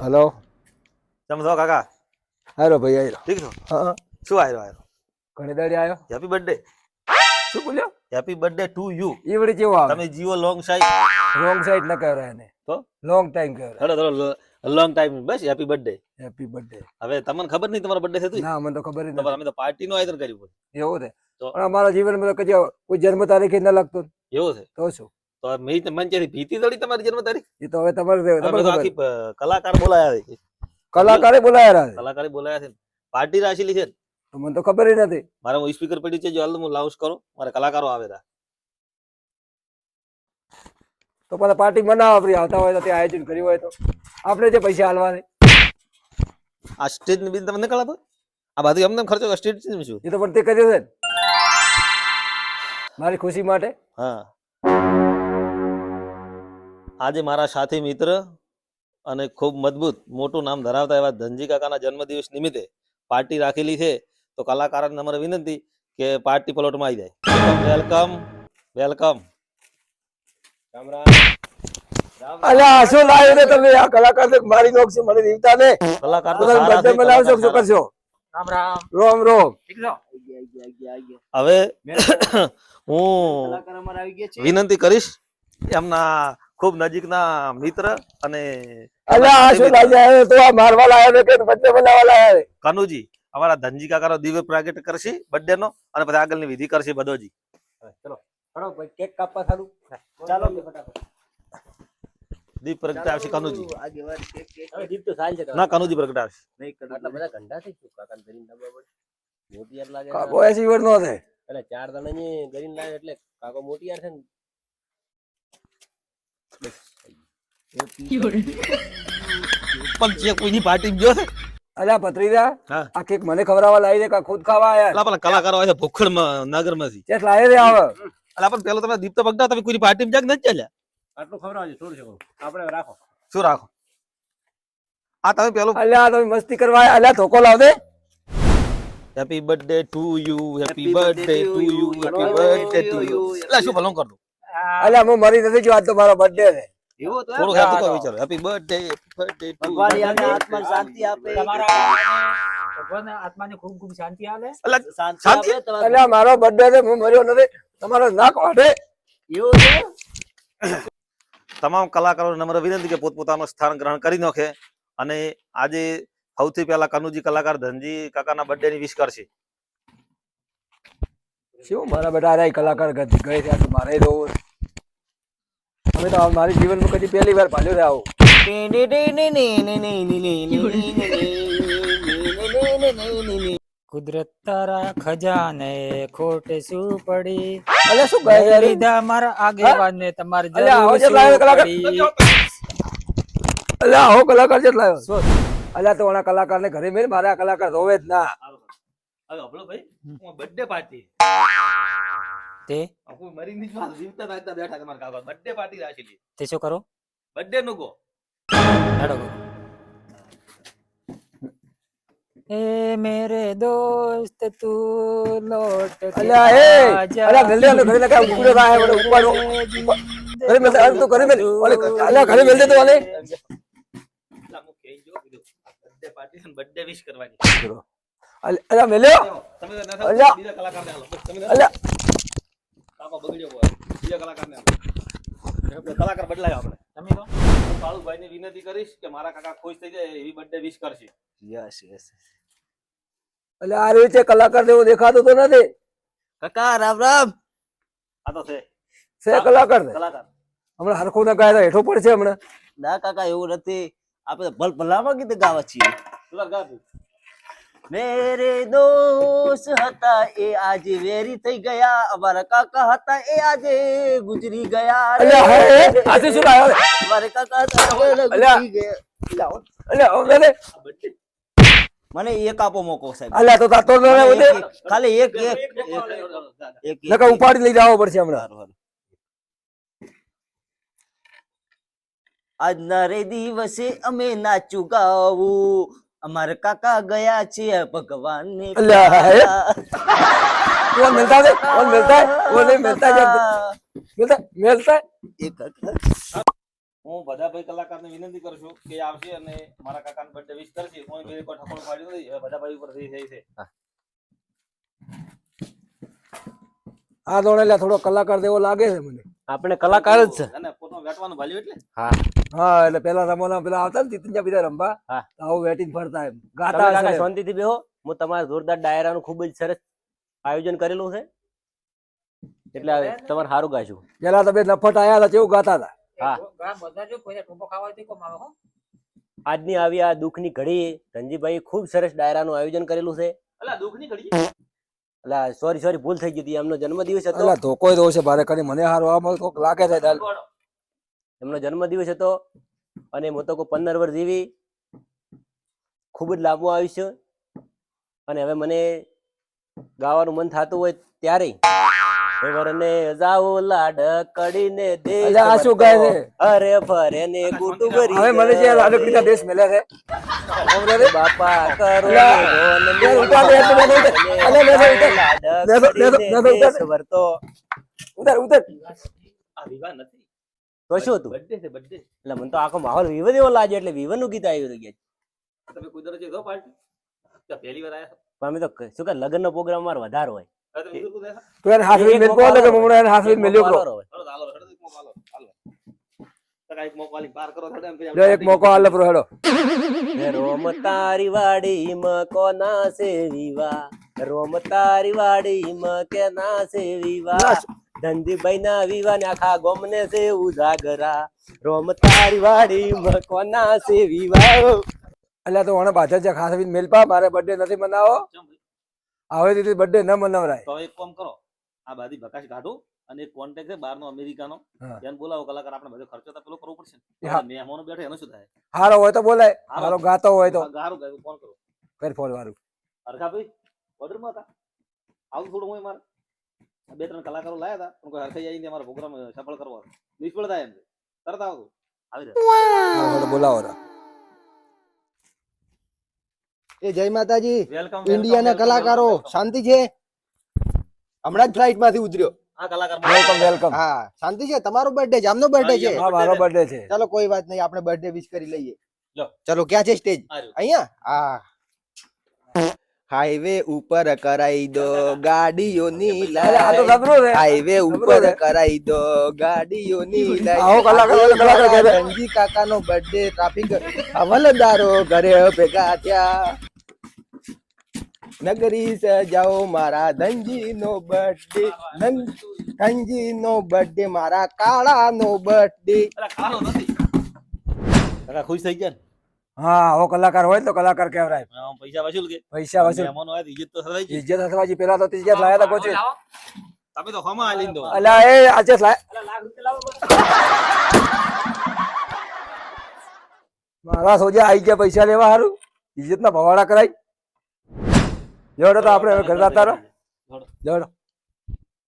Hello. તમે છો કાકા. હારો ભાઈ આયો ઠીક છો? હા શું આવ્યો આવ્યો ઘણી દાડી આવ્યો હેપી બર્થડે શું બોલ્યો? હેપી બર્થડે ટુ યુ એ વળી કેવો આવે. તમે જીવો લોંગ સાઈડ લોંગ સાઈડ ન કહેવાય એને. તો? લોંગ ટાઈમ કહેવાય હલો હલો લોંગ ટાઈમ બસ હેપી બર્થડે હેપી બર્થડે હવે તમને ખબર નહીં તમારો બર્થડે થતું ના મને તો ખબર જ તમારે અમે તો પાર્ટી નું આયોજન કર્યું એવું છે. પણ અમારા જીવનમાં કદી કોઈ જન્મ તારીખ ન લાગતો. એવું છે. તો શું? તો મેં તો મન ભીતી દળી તમારી જન્મ તારીખ એ તો હવે તમારે તમારે તો આખી કલાકાર બોલાયા છે. કલાકારે બોલાયા છે. કલાકારે બોલાયા છે. પાર્ટી રાખેલી છે તો મને તો ખબર નથી. મારે હું સ્પીકર પડ્યું છે જો હાલ હું લાઉન્સ કરો. મારે કલાકારો આવેલા તો. પેલા પાર્ટી મનાવવા આપણી આવતા હોય તો ત્યાં આયોજન કર્યું હોય તો. આપણે જે પૈસા હાલવાને. આ સ્ટેજની તમને કળાતો આ બાજુ એમને ખર્ચો સ્ટેજ શું એ તો પણ તે કર્યો છે મારી ખુશી માટે. હા. આજે મારા સાથી મિત્ર અને ખૂબ મજબૂત મોટું નામ ધરાવતા એવા ધનજી કાકાના જન્મદિવસ નિમિત્તે પાર્ટી રાખેલી છે તો કલાકારોને અમારે વિનંતી કે પાર્ટી પ્લોટમાં આવી જાય. Welcome welcome. અલ્યા શું લાવ્યું છે તમે? આ કલાકાર તો મારી નોક છે મને દીવતા ને કલાકાર તો સારા છે, મનાવો છો કલાકાર શું સારા. રોમ રોમ. હવે હું વિનંતી કરીશ એમના ખૂબ નજીકના મિત્ર અને? કનુજી અમારા ધનજી કાકાનો દિવ્ય પ્રાગટ કરશે બર્થડે નો અને પછી આગળની વિધિ કરશે બધોજી. કેક કાપવા સારું. ચાલો દીપ પ્રગટાવશે કનુજી. દીપ તો સાલ છે ના કનુજી પ્રગટાવશે. આટલા બધા ગંડા થઈ શું કાકા ગરીન ડબ્બા પર મોટી લાગે કાકો એસી વર્ષ નો છે એટલે ચાર દાણા ની ગરીન લાગે એટલે કાકો મોટી યાર છે ને પણ જે કોઈની પાર્ટી ગયો ભત્રીજા હા. આ કેક મને ખવડાવવા લાવી દે કા ખુદ ખાવા આયા? અલા પેલા કલાકારો આવે છે ભૂખડ નગરમાંથી ચેટ લાવે રે આવે? અલા પણ પેલો તમે દીપ તો પ્રગટાવ તમે કોઈની પાર્ટી જાગ નથી ચાલ્યા? આટલું ખવડાવજો થોડું છે આપણે રાખો. શું રાખો? આ તમે પેલું અલ્યા તમે મસ્તી કરવા અલ્યા ધોકો લાવ દે happy birthday to you happy birthday to you happy birthday to you એટલે શું ભલું કરતું અલ્યા હું મરી નથી ગયો આજ તો મારો બર્થડે છે. થોડું હેપી કહો વિચારો. હેપી બર્થડે બર્થડે ટુ ભગવાન યારને શાંતિ આપે. ભગવાન આત્માને ખૂબ ખૂબ શાંતિ આપે. શાંતિ શાંતિ? આપે તમારે અલ્યા મારો બર્થડે છે હું મર્યો નથી. તમારો નાક વાઢે. એવું છે? તમામ કલાકારોને નમ્ર વિનંતી કે પોતપોતાનું સ્થાન ગ્રહણ કરી નાખે. અને આજે સૌથી પહેલા કનુજી કલાકાર ધનજી કાકાના બર્થડે ની વિશ કરશે. શું મારા બેટા અરે કલાકાર ગઈ ગઈ ત્યાં મારે રોવું અમે તો મારી જીવનમાં કદી પહેલી વાર ભાલ્યો છે આવું. કુદરત તારા ખજાને ખોટ શું પડી? અલ્યા શું કહે લીધા મારા આગેવાને તમારે અલે આવો કલાકાર. આવો કલાકાર જેટલા આવ્યો. અલ્યા તો ઓના કલાકાર ને ઘરે મેં મારા કલાકાર રોવે જ ના. હવે હબળો ભાઈ હું બર્થડે પાર્ટી તે? કોઈ મરી નહીં જવાનું, જીવતા રાખતા બેઠા તમારા કાકા બર્થડે પાર્ટી રાખેલી તે શું કરો? બર્થડે નું ગો હેડો ગો એ મેરે દોસ્ત તું લોટ કે અલ્યા એ. અલ્યા મેલ દે ઘરે લગા ઉપાડો થાય મને ઉપાડો. ઘરે દે અરે તું ઘરે મેં ઓલે અલ્યા ઘરે મેલ દે તો ઓલે એટલા હું જો બર્થડે પાર્ટી અને બર્થડે વિશ કરવાની. અલ્યા મેલ્યો તમે ના અલ્યા. કલાકાર ને હાલો. તમે અલ્યા. કાકો બગડ્યો હોય. બીજા કલાકારને. આપણે કલાકાર બદલાયો આપણે. તમે તો હું કાળુભાઈને વિનંતી કરીશ કે મારા કાકા ખુશ થઈ જાય એવી બર્થડે વિશ કરશે. યસ યસ એટલે આ રીતે કલાકાર જેવો દેખાતો તો નથી. કાકા રામ રામ. આ તો છે. છે કલાકાર ને કલાકાર. હમણાં હરખો ના ગાય હેઠો પડશે હમણાં. ના કાકા એવું નથી. આપણે ભલ ભલામાં ગીત ગાવા છીએ. તું ગા તું. મેરે દોસ્ત હતા એ આજે વેરી થઈ ગયા અમારા કાકા હતા એ આજે ગુજરી ગયા હે, શું લાવ્યો? અમારે કાકા હતા ગુજરી ગયા લાવો. અલ્યા હવે લે. આ birthday. મને એક આપો મોકો સાહેબ અલ્યા તો તાતો. ખાલી એક એક એક એક ઉપાડી લઈ જાવો પડશે હમણાં. આજના રે દિવસે અમે નાચું ગાવું અમારા કાકા ગયા છે ભગવાન ને અલ્યા, હે? ઓન મિલતા દે ઓન મિલતા है? वो नहीं मिलता जब मिलता मिलता है? એક હું બધા ભાઈ કલાકારને વિનંતી કરું છું કે એ આવશે અને મારા કાકાને બર્થડે વિશ કરશે કોઈ બે કોઈ ઠકોણું પાડ્યું નથી હવે બધા ભાઈ ઉપર થઈ થઈ છે આ દોડે એટલે થોડો કલાકાર જેવો લાગે છે મને આપણે કલાકાર જ છે વેટવાનું ભાલ્યું એટલે? હા. એટલે પેલા રમવાના પેલા આવતા ને તીતંજા બીજા રમવા. હા. આવું વેટિંગ ફરતા એમ. ગાતા કાકા. શાંતિથી બેહો. હું તમારા જોરદાર ડાયરાનું ખૂબ જ સરસ આયોજન કરેલું છે. એટલે તમારે સારું ગાશું પેલા તમે નફટ આયા હતા કેવું ગાતા હતા? હા. ઘણા બધા જો કોઈને ટોપો ખાવા હોય તો કોમ આવે હો. આજની આવી આ દુઃખની ઘડી ધનજીભાઈ ખૂબ સરસ ડાયરાનું આયોજન કરેલું છે. અલા દુઃખની ઘડી? એટલે સોરી સોરી ભૂલ થઈ ગઈ હતી. એમનો જન્મદિવસ હતો. ધોકો તો છે ભારે કરી. મને હારો આમાં લાગે છે દાલ. એમનો જન્મદિવસ હતો અને હું તો કોઈ પંદર વર્ષ જીવી ખૂબ જ લાંબુ આયુષ્ય અને હવે મને ગાવાનું મન થતું હોય ત્યારે વરને જાઓ લાડ કડીને દેશ આ શું ગાય છે? અરે ફરે ને ગુટુ ભરી હવે મને જે લાડુ દેશ મળે છે. સમજે બાપા કરો દે, ઉતાર લે, લે. લે, લે, લે, આ વિવાહ નથી. તો શું હતું? બર્થડે છે બર્થડે એટલે મને તો આખો માહોલ વિવન એવો લાગે એટલે વિવનનું ગીત આવ્યું હતું ગયા તમે કુદરત દો પાર્ટી? પહેલી વાર આયા પણ અમે તો શું કે લગ્ન નો પ્રોગ્રામ મારો વધારે હોય. તું એને હાથ એક મેલ મોકો બોલ કે એને હાથ એક મેલ્યો મોકો કરો. આલો હોય. હલો તો હાલો એક મોકો હાલો હાલો. તો કાંઈક મોકો આલી પાર કરો એક મોકો હેડો. રોમ તારી વાડી મ કોના સે વિવા રોમ તારી વાડી મ કેના સે વિવા ધનજીભાઈ ના વિવાને આખા ગોમને છે ઉજાગરા રોમ તારી વાડી મ કોના સે વિવા. એટલે તો ઓણે પાછળ છે ખાસ મેલપા મારે બર્થડે નથી મનાવો. હવે દીધી બર્થડે ન મનાવરાય તો એક કામ કરો આ બાધી બકાશ કાઢો અને એક કોન્ટેક્ટ છે બહારનો અમેરિકાનો. એને બોલાવો કલાકાર આપણે બધો ખર્ચો તો પેલો કરવો પડશે. મહેમાનો બેઠે એનો શું થાય? હારો હોય તો બોલાય હારો. હારો ગાતો હોય તો. ગારું ગાયું ફોન કરો. ફેર ફોન વાળું હરખા ભાઈ ઓર્ડરમાં હતા? આવું થોડું હું મારે. બે ત્રણ કલાકારો લાયા હતા પણ કોઈ હરખાઈ આવીને અમારો પ્રોગ્રામ સફળ કરવો. નિષ્ફળ થાય એમ તરત આવો આવી રહ્યો. બોલાવો એ જય માતાજી. વેલકમ ઇન્ડિયાના કલાકારો શાંતિ છે? હમણાં જ ફ્લાઇટમાંથી ઉતર્યો વેલકમ વેલકમ હા શાંતિ છે? તમારો બર્થડે છે? આમનો બર્થડે છે? હા, હા મારો બર્થડે છે. ચાલો કોઈ વાત નહીં આપણે બર્થડે વિશ કરી લઈએ. લો. ચલો ક્યાં છે સ્ટેજ. અહીંયા? હા. હાઈવે ઉપર કરાઈ દો ગાડીઓની અરે આ તો લાઈન હાઈવે ઉપર કરાઈ દો ગાડીઓની છે. ધનજી કાકાનો બર્થડે ટ્રાફિક હવલદારો ઘરે ભેગા થયા. નગરી સજાઓ મારા ધનજી નો બર્થડે ધનજી નો બર્થડે મારા કાળા નો બર્થડે ખુશ થઈ ગયા હા હો કલાકાર હોય તો કલાકાર કહેવાય. પૈસા વસૂલ કે. પૈસા વસૂલ. મહેમાનો તો ઇજ્જત તો થવાય છે. ઇજ્જત હસવાજી પેલા તો ઇજ્જત લાયા હતા કોચી. તમે તો ખમા આલી દો. અલા એ આજે લાય મારા સોજા આઈ ગયા પૈસા લેવા હારું. ઇજ્જત ના ભવાડા કરાય. જોડો તો આપણે હવે ઘર જતા રહો. જોડો.